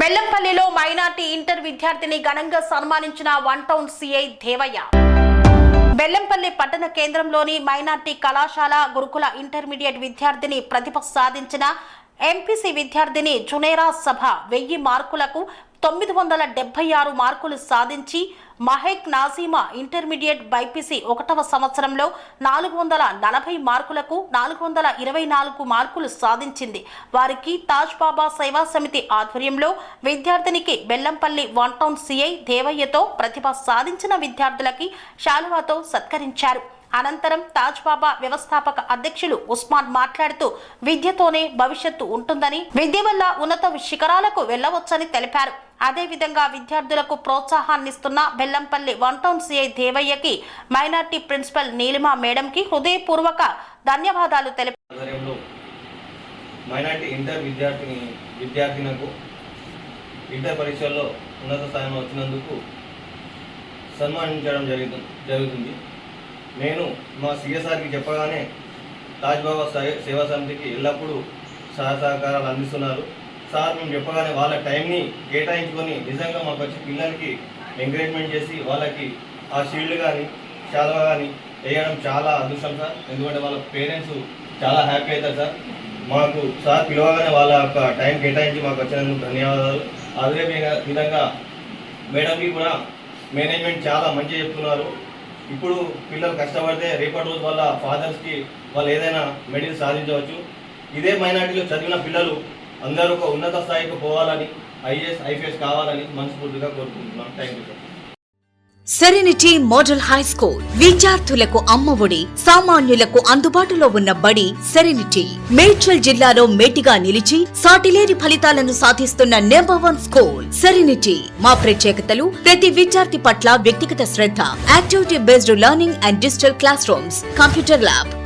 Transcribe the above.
బెల్లంపల్లిలో minority inter విద్యార్థిని ఘనంగా సన్మానించిన one town CI Devaiah. Bellampalli పట్టణ కేంద్రంలోని మైనార్టీ కళాశాల గురుకుల ఇంటర్మీడియట్ విద్యార్థిని ప్రతిభ సాధించిన ఎంపీసీ విద్యార్థిని జునేరా సభ వెయ్యి మార్కులకు తొమ్మిది వందల డెబ్బై ఆరు మార్కులు సాధించి మహేక్ నాజీమా ఇంటర్మీడియట్ బైపీసీ ఒకటవ సంవత్సరంలో నాలుగు వందల నలభై మార్కులకు నాలుగు వందల ఇరవై నాలుగు మార్కులు సాధించింది. వారికి తాజ్ బాబా సేవా సమితి ఆధ్వర్యంలో విద్యార్థినికి బెల్లంపల్లి వన్ టౌన్ సిఐ దేవయ్యతో ప్రతిభ సాధించిన విద్యార్థులకి శాలువాతో సత్కరించారు. అనంతరం తాజ్ బాబా వ్యవస్థాపక అధ్యక్షులు ఉస్మాన్ మాట్లాడుతూ విద్యతోనే భవిష్యత్తు ఉంటుందని విద్య వల్ల ఉన్నత శిఖరాలకు వెళ్ళవచ్చని తెలిపారు. అదేవిధంగా విద్యార్థులకు ప్రోత్సాహాన్నిస్తున్న బెల్లంపల్లి వన్ టౌన్ సిఐ దేవయ్యకి మైనార్టీ ప్రిన్సిపల్ నీలిమా మేడంకి హృదయపూర్వక ధన్యవాదాలు తెలిపారు మైనార్టీ ఇంటర్ విద్యార్థిని విద్యార్థినకు ఇంటర్ పరీక్షల్లో ఉన్నత స్థాయిలో వచ్చినందుకు సన్మానించడం జరుగుతుంది జరుగుతుంది. నేను మా సిఎస్ఆర్కి చెప్పగానే తాజ్ బాబా సేవా సమితికి ఎల్లప్పుడూ సహాయ సహకారాలు అందిస్తున్నారు. సార్ మేము చెప్పగానే వాళ్ళ టైంని కేటాయించుకొని నిజంగా మాకు వచ్చి పిల్లలకి ఎంకరేజ్మెంట్ చేసి వాళ్ళకి ఆ షీల్డ్ కానీ శాలువా కానీ వేయడం చాలా అదృష్టం సార్. ఎందుకంటే వాళ్ళ పేరెంట్స్ చాలా హ్యాపీ అవుతారు సార్. మాకు సార్ పిలవగానే వాళ్ళ యొక్క టైం కేటాయించి మాకు వచ్చినందుకు ధన్యవాదాలు. అదే విధంగా- విధంగా మేడంకి కూడా మేనేజ్మెంట్ చాలా మంచిగా చెప్తున్నారు. ఇప్పుడు పిల్లలు కష్టపడితే రేపటి రోజు వాళ్ళ ఫాదర్స్కి వాళ్ళు ఏదైనా మెడల్ సాధించవచ్చు. ఇదే మైనార్టీలో చదివిన పిల్లలు అందరూ ఒక ఉన్నత స్థాయికి పోవాలని ఐఏఎస్ ఐపీఎస్ కావాలని మనస్ఫూర్తిగా కోరుకుంటున్నాం. Thank you sir serenity model high school విద్యార్థులకు అమ్మఒడి సామాన్యులకు అందుబాటులో ఉన్న బడి సెరెనిటీ మేడ్చల్ జిల్లాలో మేటిగా నిలిచి సాటిలేని ఫలితాలను సాధిస్తున్న నెంబర్ వన్ స్కూల్ సెరెనిటీ మా ప్రత్యేకతలు ప్రతి విద్యార్థి పట్ల వ్యక్తిగత శ్రద్ధ activity based learning and digital classrooms computer lab